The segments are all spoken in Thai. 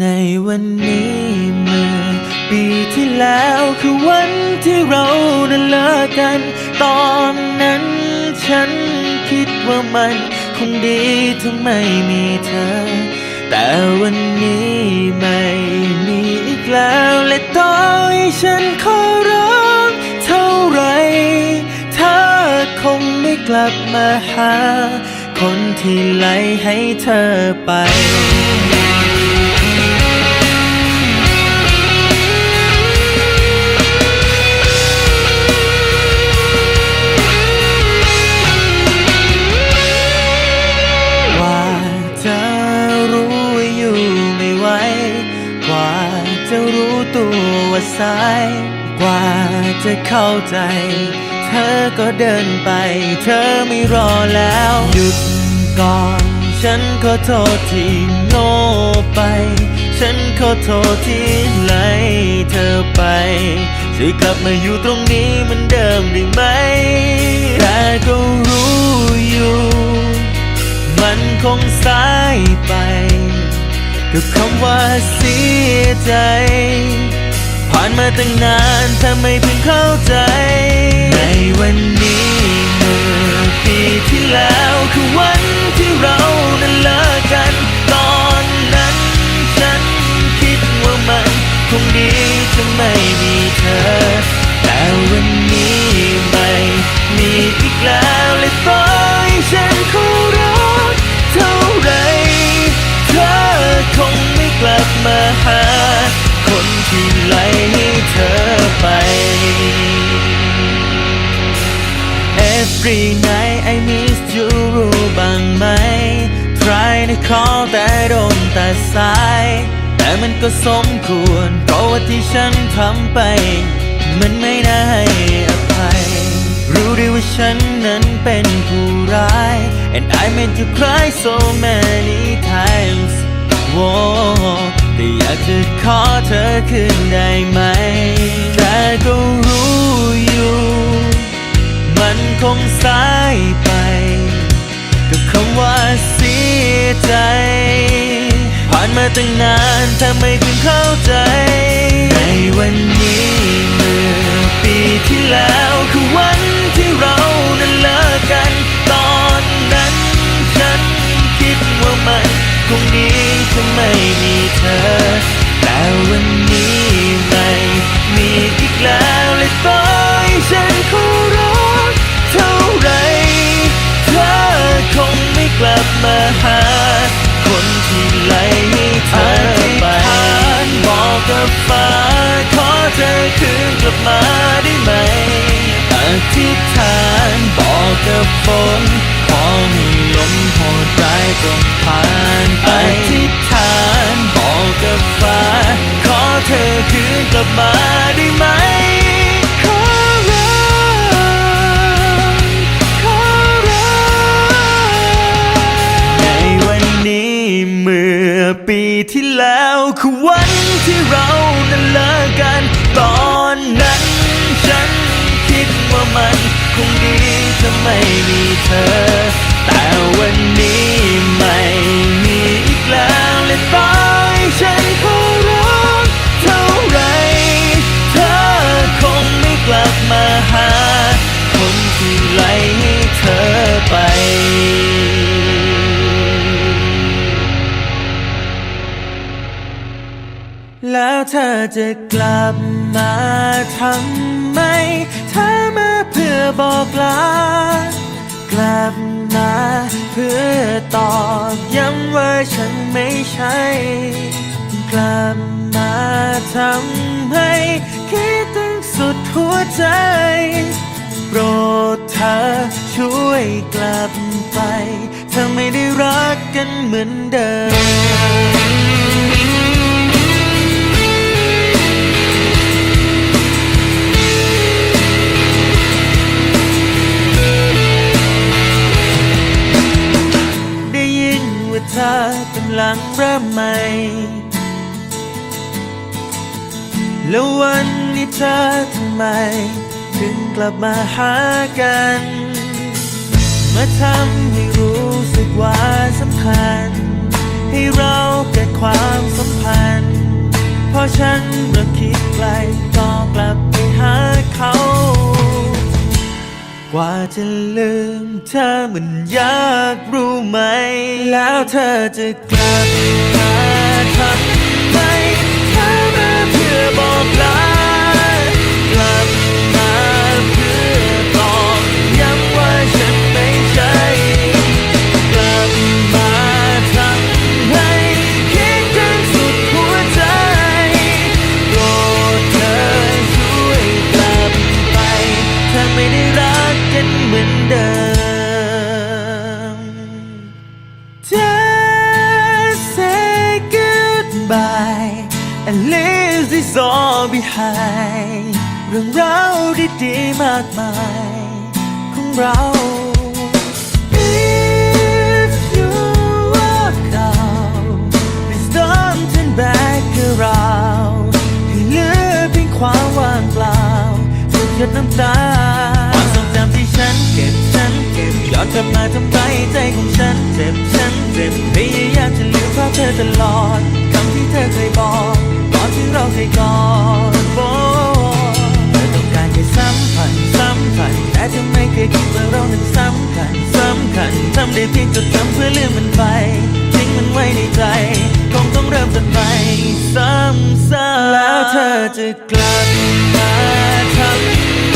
ในวันนี้เมื่อปีที่แล้วคือวันที่เรานั้นเลิกกัน ตอนนั้นฉันคิดว่ามันคงดีถ้าไม่มีเธอ แต่วันนี้ไม่มีอีกแล้วและต่อให้ฉันขอร้องเท่าไหรเธอคงไม่กลับมาหา คนที่ไล่ให้เธอไป ว่าสายกว่าจะเข้าใจ เธอก็เดินไป เธอไม่รอแล้ว หยุดก่อน ฉันขอโทษที่โง่ไป ฉันขอโทษที่ไล่เธอไปช่วยกลับมาอยู่ตรงนี้เหมือนเดิมได้ไหม แต่ก็รู้อยู่ มันคงสายไป กับคำว่าเสียใจานมาตั้งนานถ้าไม่เพิ่งเข้าใจ ในวันนี้เมื่อปีที่แล้วคือวันที่เรานั้นเลิกกัน ตอนนั้นฉันคิดว่ามันคงดีจะไม่มีเธอ แต่วันนี้ Every night I miss you รู้บ้างไหม Try to call แต่โดนแต่สาย แต่มันก็สมควร เพราะว่าที่ฉันทำไป มันไม่น่าให้อภัย รู้ดีว่าฉันนั้นเป็นผู้ร้าย And I made you cry so many times โว้แต่อยากจะขอเธอคืนได้ไหมแต่ก็ สายไป กับคำว่าเสียใจ ผ่านมาตั้งนานทำไม่เพิ่งเข้าใจ ในวันนี้เมื่อปีที่แล้วคือวัน กับฟ้า ขอเธอคืนกลับมาได้ไหมอธิษฐานบอกกับฝนขอให้ลมโหดร้ายจงผ่านไปอธิษฐานบอกกับฟ้า ขอเธอคืนกลับมาได้ไหมขอร้องขอร้องในวันนี้เมื่อปีที่แล้วคือวันที่เรา คงดีถ้าไม่มีเธอ แต่วันนี้ไม่มีอีกแล้วและต่อให้ฉันขอร้องเท่าไร เธอคงไม่กลับมาหา คนที่ไล่ให้เธอไปแล้วเธอจะกลับมาทำไมเพื่อ บอกลากลับมาเพื่อตอกย้ำว่าฉันไม่ใช่กลับมาทำให้คิดถึงสุดหัวใจ โปรดเธอช่วยกลับไปเธอไม่ได้รักกันเหมือนเดิม เธอทำไม ถึงกลับมาหากัน มาทำให้รู้สึกว่าสำคัญ ให้เราเกิดความสัมพันธ์ เพราะฉันเมื่อคิดไกลก็กลับไปหาเขา กว่าจะลืมเธอมันยากรู้ไหม แล้วเธอจะกลับมาทำไมเธอมาเพื่อบอกลา รื่องราวดีๆมากมายของเรา If you walk out please don't turn back around ให้เหลือเพียงความว่างเปล่าสุดหยดน้ำตาความทรงจำที่ฉันเก็บฉันเก็บย้อนกลับมาทำร้ายใจของฉันเจ็บฉันเจ็บพยายามจะลืมภาพเธอตลอดคำที่เธอเคยบอก ได้เพียงจดจำเพื่อลืมมันไป ทิ้งมันไว้ในใจ คงต้องเริ่มต้นใหม่ซ้ำๆแล้วเธอจะกลับมาทำ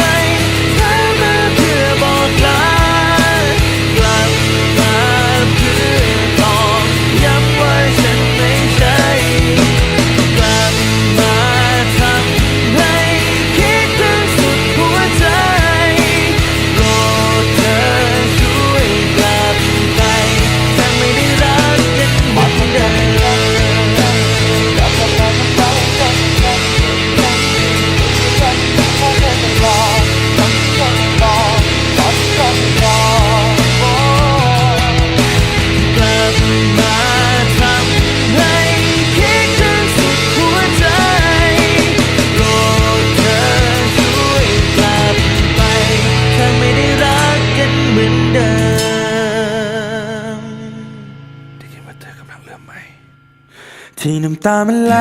ที่น้ำตามันไหล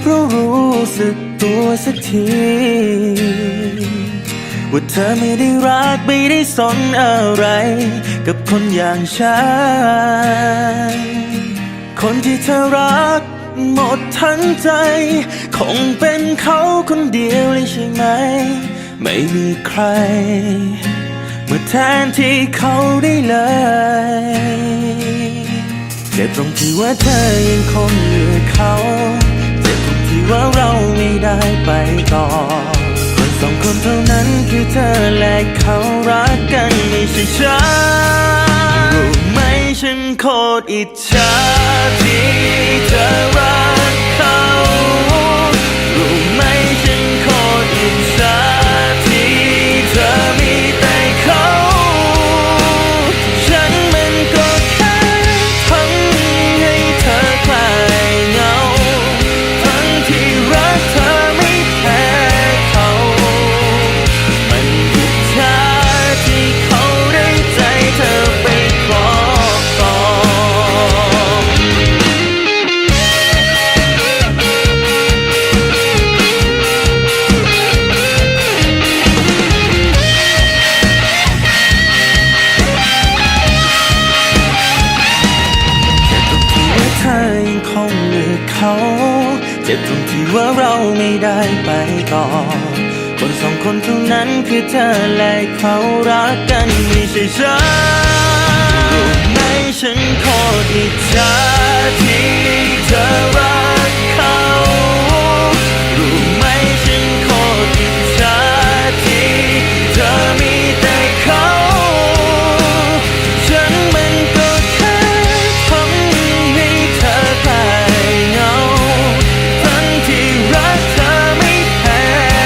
เพราะรู้สึกตัวสักที ว่าเธอไม่ได้รักไม่ได้สนอะไร กับคนอย่างฉัน คนที่เธอรักหมดทั้งใจ คงเป็นเขาคนเดียวเลยใช่ไหม ไม่มีใครมาแทนที่เขาได้เลย จ็บตรงที่ว่าเธอยังคงเหลือเขา เจ็บตรงที่ว่าเราไม่ได้ไปต่อ คนสองคนเท่านั้นคือเธอและเขารักกันไม่ใช่ฉันรู้ไหมฉันโคตรอิจฉา ต่อ คนสองคนเท่านั้นคือเธอและเขารักกันไม่ใช่ฉันไม่ฉันโคตรอิจฉา